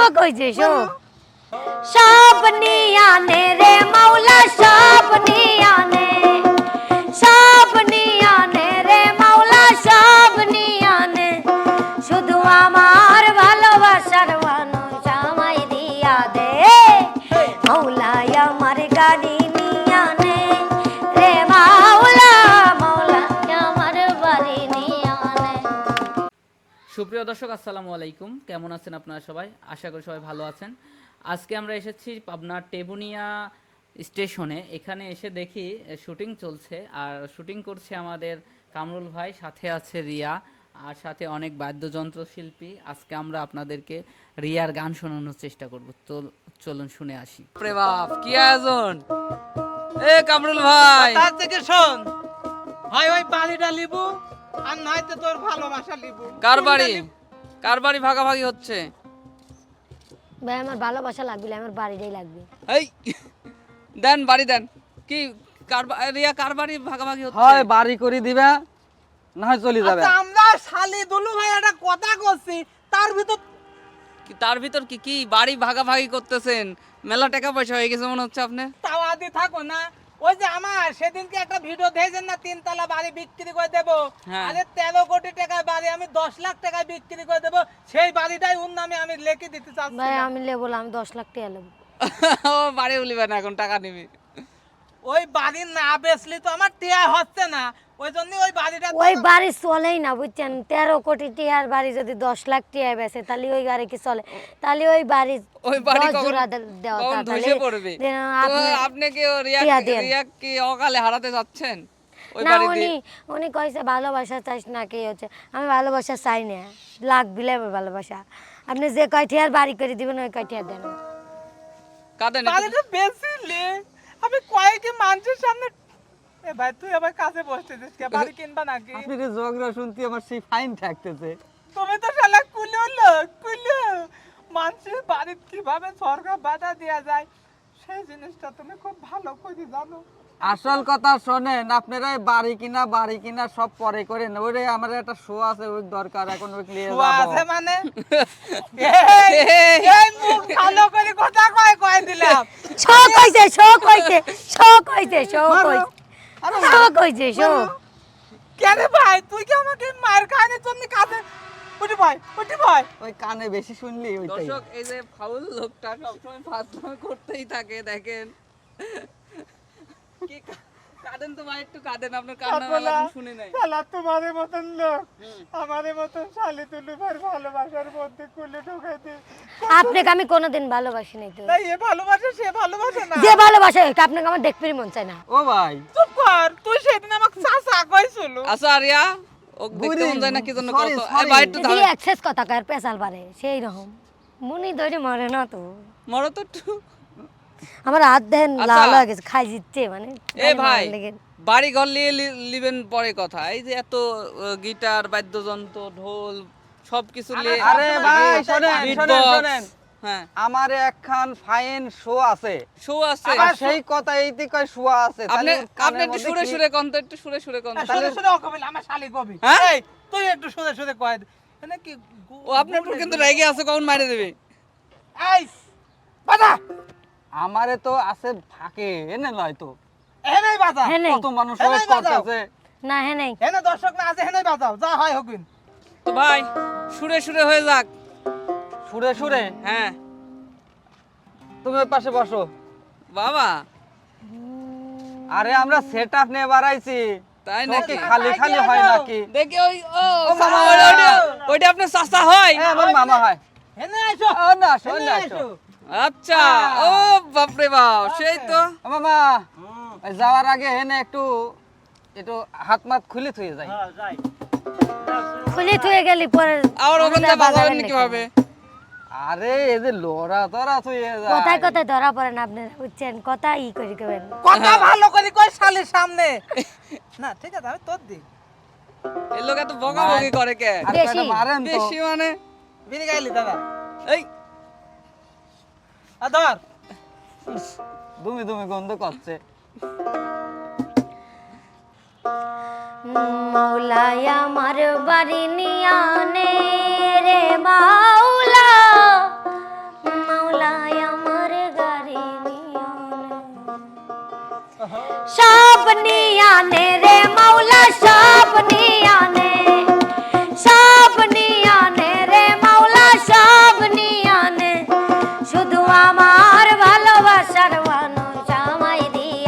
শোক হয়েছে শোক সব নিয়ানে রে মাওলা সব সব সুপ্রিয় দর্শক আসসালামু আলাইকুম। কেমন আছেন আপনারা সবাই? আশা করি সবাই ভালো আছেন। আজকে আমরা এসেছি পাবনার টেবুনিয়া স্টেশনে। এখানে এসে দেখি শুটিং চলছে। আর শুটিং করছে আমাদের কামরুল ভাই সাথে আছে রিয়া আর সাথে অনেক বাদ্যযন্ত্র শিল্পী। আজকে আমরা আপনাদেরকে রিয়ার গান শোনানোর চেষ্টা করব। তো চলুন শুনে আসি। বাপ কি আয়োজন? এ কামরুল ভাই। তার থেকে শোন। হয় ওই বাড়িটা লিবু আর নয়তো তোর ভালোবাসা লিবু। কার বাড়ি? কার বাড়ি ভাগাভাগি হচ্ছে? ভাই আমার ভালোবাসা লাগবে না, আমার বাড়িটাই লাগবে। এই দেন বাড়ি দেন। কি কার বা- রিয়া কার বাড়ি ভাগাভাগি হচ্ছে? হয় বাড়ি করে দিবা না হয় চলে যাবে। আচ্ছা আমরা শালি দুলু ভাই একটা কথা করছি তার ভিতর কি তার ভিতর কি কি বাড়ি ভাগাভাগি করতেছেন? মেলা টাকা পয়সা হয়ে গেছে মনে হচ্ছে আপনি তাও আদি থাকো না। ওই যে আমার সেদিনকে একটা ভিডিও দিয়েছেন না? তিনতলা বাড়ি বিক্রি করে দেবো। হ্যাঁ। আরে তেরো কোটি টাকার বাড়ি আমি দশ লাখ টাকায় বিক্রি করে দেবো। সেই বাড়িটাই ওর নামে আমি লিখে দিতে চাচ্ছি ভাই আমি লেবো আমি দশ লাখ টাকা নেব ও বাড়ি উলিবে না এখন টাকা নিবি। ওই বাড়ি না বেচলি তো আমার টিয়া হচ্ছে না। ওই জন্য ওই বাড়িটা ওই বাড়ি চলেই না বুঝছেন? তেরো কোটি টিয়ার বাড়ি যদি দশ লাখ টিয়া বেছে তাহলে ওই গাড়ি কি চলে? তাহলে ওই বাড়ি ওই বাড়ি কখন জোড়া দেওয়া কখন ধসে পড়বে? তো আপনি- আপনি কি ও রিয়া রিয়া কি অকালে হারাতে যাচ্ছেন? ওই না বাড়ি উনি উনি কইছে ভালোবাসা চাইছ না কি হচ্ছে? আমি ভালোবাসা চাই না। লাখ বিলে ভালোবাসা। আপনি যে কয় টিয়ার বাড়ি করে দিবেন ওই কয় টিয়া দেন। কাঁদেন বাড়িটা বেচিলে আমি কয়েকই মানুষের সামনে এ ভাই তুই আবার কাছে বসতেছিস কে? বাড়ি কিনবা নাকি? আপনি যে ঝগড়া শুনতে আমার সেই ফাইন থাকতেছে। তুমি তো শালা কুলো লোক কুলো মানুষের বাড়িতে কীভাবে সরকার বাধা দেয়া যায়? সেই জিনিসটা তুমি খুব ভালো করে জানো। আসল কথা শোনেন আপনারা বাড়ি কিনা বাড়ি কিনা সব পরে করেন। ওরে আমার একটা শো আছে ওই দরকার এখন ওই নিয়ে যাব। আছে মানে? এই, এই মুখ ভালো করে কথা কয় কয় দিলাম। শোক হইছে শোক হইছে শোক হইছে শোক হইছে শোক হইছে শোক কেন ভাই তুই কি আমাকে মার খানে তুমি কাছে উঠি ভাই উঠি ভাই ওই কানে বেশি শুনলি ওইটাই। দর্শক এই যে ফাউল লোকটা সবসময় করতেই থাকে দেখেন। কি কাঁদেন তো ভাই একটু কাঁদেন আপনার কান্না মেলা দিন নাই। শালা তোমাদের মতন লোক। আমাদের মতন শালি তুলু ভাই ভালোবাসার মধ্যে কুলে ঢুকে দি। আপনাকে আমি কোনোদিন ভালোবাসি নাই তো। না এ ভালোবাসে সে ভালোবাসে না। যে ভালোবাসে এটা আপনাকে আমার দেখতেই মন চায় না। ও ভাই। চুপ কর তুই সেদিন আমাকে চাচা কইছিল। আচ্ছা আরিয়া। ও দেখতে মন যায় না কি জন্য কত? sorry। একটু যে দাঁড়ান কথা কার পেশাল পারে সেই রকম। মনি ধরে মরে না তো। মরো তো আমার হাত দেন আচ্ছা। লাল হয়ে গেছে খাই দিচ্ছে মানে এ ভাই বাড়ি ঘর নিয়ে লিবেন পরে কথা। এই যে এত গিটার বাদ্যযন্ত্র ঢোল সবকিছু নিয়ে আরে ভাই শোনেন শোনেন শোনেন। আমার একখান ফাইন শো আছে। শো আছে। আর সেই কথা এইতে কয় শো আছে আপনি তাহলে আপনি একটু সুরে সুরে কন্ত একটু সুরে সুরে কন্ত শুনে শুনে অকবিল আমার শালি কবি? হ্যাঁ? এই তুই একটু শুনে শুনে কয়। মানে কি ও আপনার উপর কিন্তু রেগে আছে কখন মারে দেবে? এই বাজা! আমারে তো আছে ফাঁকে এনে নয় তো। এনে বাজা হ্যাঁ কত মানুষ ওয়েট। করতেছে। না হ্যাঁ নেই এনে দর্শক না আছে এনে বাজাও। যা হয় হকিন তো ভাই সুরে সুরে হয়ে যাক। সুরে সুরে? হ্যাঁ। তুমি ওই পাশে বসো। বাবা। আরে আমরা সেট আপ নিয়ে বাড়াইছি। তাই নাকি? খালি খালি হয় নাকি? দেখি ওই ও মামা ওইটা ওইটা- আপনার চাচা হয়। হ্যাঁ আমার মামা হয়। এনে আইসো ও না আসো না আসো। আচ্ছা। ও বাপরে বাপ সেই তো। মামা। যাওয়ার আগে হেনে একটু একটু হাত মাত খুলে থুয়ে যায় খুলি থুয়ে গেলি পরে আবার ওখান বাজাবেন বাজাবেন নাকি নাকি? ভাবে? আরে এই যে লড়া তরা কোথায় কোথায় ধরা পড়েন আপনারা বুঝছেন? কথা ই করে কেবেন কথা ভালো করে কই শালির সামনে? না ঠিক আছে আমি তোর দিক এই লোক এত বকাবকি করে কে? বেশি। মারেন তো। বেশি মানে? বিড়ি গাইলি দাদা? এই। আদর দুমি দুমি গন্ধ করছে। মৌলাই আমার বাড়ি নিয়ানে রে মাওলা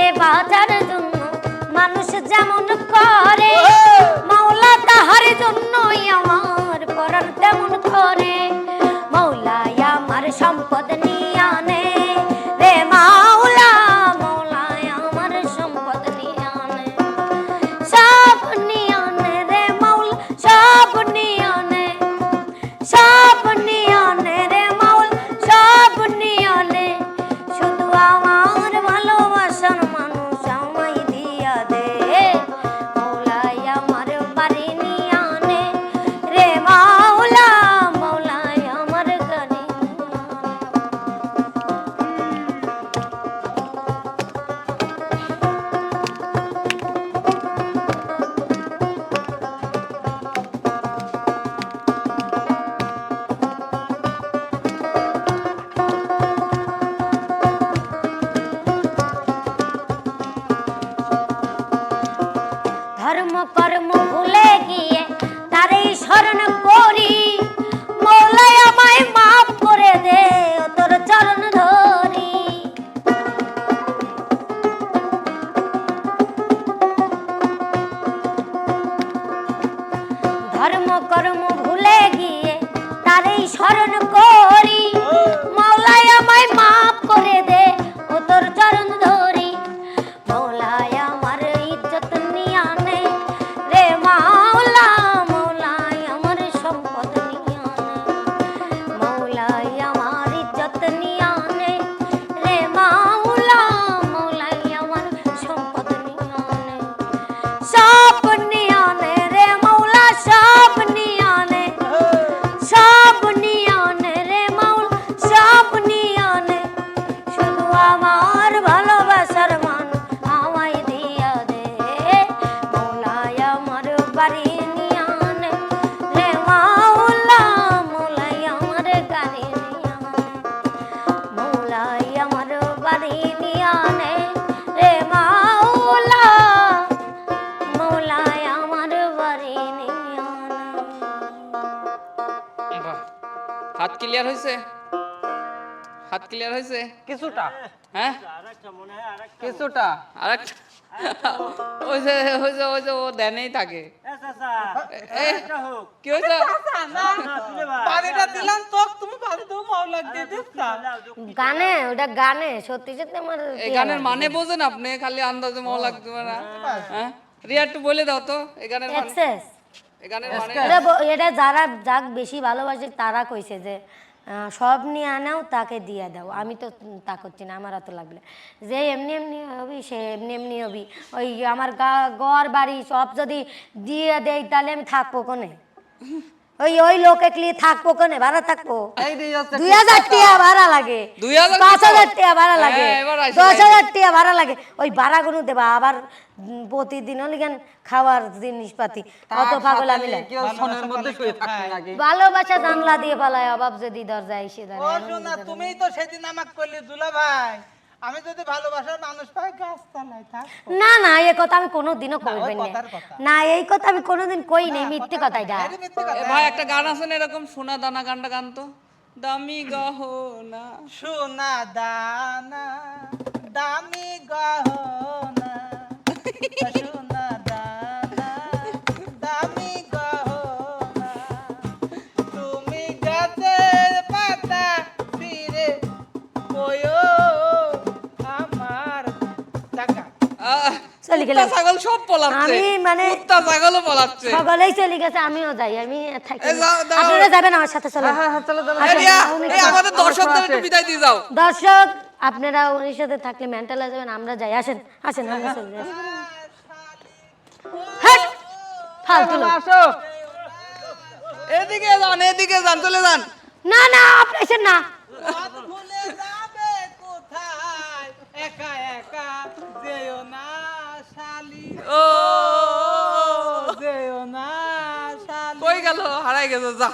মরণকালে বাজার জন্য মানুষ যেমন করে মাওলা তাহার জন্যই আমার ধর্ম কর্ম ভুলে গিয়ে তারই স্মরণ করি। ক্লিয়ার হয়েছে হাত ক্লিয়ার হয়েছে কিছুটা। হ্যাঁ? কিছুটা। আরেকটা ওই যে ওই যে ওই যে ও দেনেই থাকে। কি হয়েছে বাড়িটা দিলাম তো তুমি বাড়ি তো মাওলা দিয়ে দিচ্ছা গানে ওটা গানে সত্যি সত্যি আমার এই গানের মানে বোঝেন আপনি খালি আন্দাজে মহা লাগতে না। হ্যাঁ? রিয়া একটু বলে দাও তো এই গানের মানে। মানে এটা যারা যাক বেশি ভালোবাসে তারা কইছে যে সব নিয়ে আনাও তাকে দিয়ে দাও। আমি তো তা করছি না আমার অত লাগলে যে এমনি এমনি হবি সে এমনি এমনি হবি। ওই আমার গা ঘর বাড়ি সব যদি দিয়ে দেয় তাহলে আমি থাকব কোনে? ওই ওই লোকে ক্লিয়ে থাকব কোনে? ভাড়া থাকব? দুই হাজার টাকা ভাড়া লাগে। পাঁচ হাজার? টাকা ভাড়া লাগে। হ্যাঁ, এবার দশ হাজার টাকা ভাড়া লাগে। ওই ভাড়াগুলো দেবা আবার প্রতিদিন লিখেন খাওয়ার জিনিসপাতি? অত পাগল আমি নাকি? ভালোবাসা জানলা দিয়ে পালায় অভাব যদি দরজায় এসে দাঁড়ায়। তুমিই তো সেদিন আমাকে করলে দুলা ভাই আমি যদি ভালোবাসার মানুষ পাই গাছ তলায় থাক না না এই কথা আমি কোনোদিনও কইবেন না। না এই কথা আমি কোনোদিন কই নাই মিথ্যে কথা। এটা মিথ্যে কথা। এ ভাই একটা গান আছে না এরকম? সোনা দানা গানটা গান তো। দামি গহনা। সোনা দানা দামি গহনা। চলে গেলাম। ছাগল সব পলাচ্ছে। আমি মানে- কুত্তা ছাগলও পলাচ্ছে। সকলেই চলে গেছে আমিও যাই আমি থাকি। আপনারা যাবেন আমার সাথে চলো হ্যাঁ হ্যাঁ চলো চলো। অনেক এই আমাদের দর্শকদের একটু বিদায় দিয়ে যাও। দর্শক আপনারা ওর সাথে থাকলে মেন্টাল যাবেন আমরা যাই। আসেন আসেন আমরা চলে যাই! ফালতু আসো এদিকে যান এদিকে যান চলে যান। না না আপনি আসেন না। ভুলে যাবে কোথায়? একা একা যেও না। ও যেও না কই গেল? হারাই গেছে যা।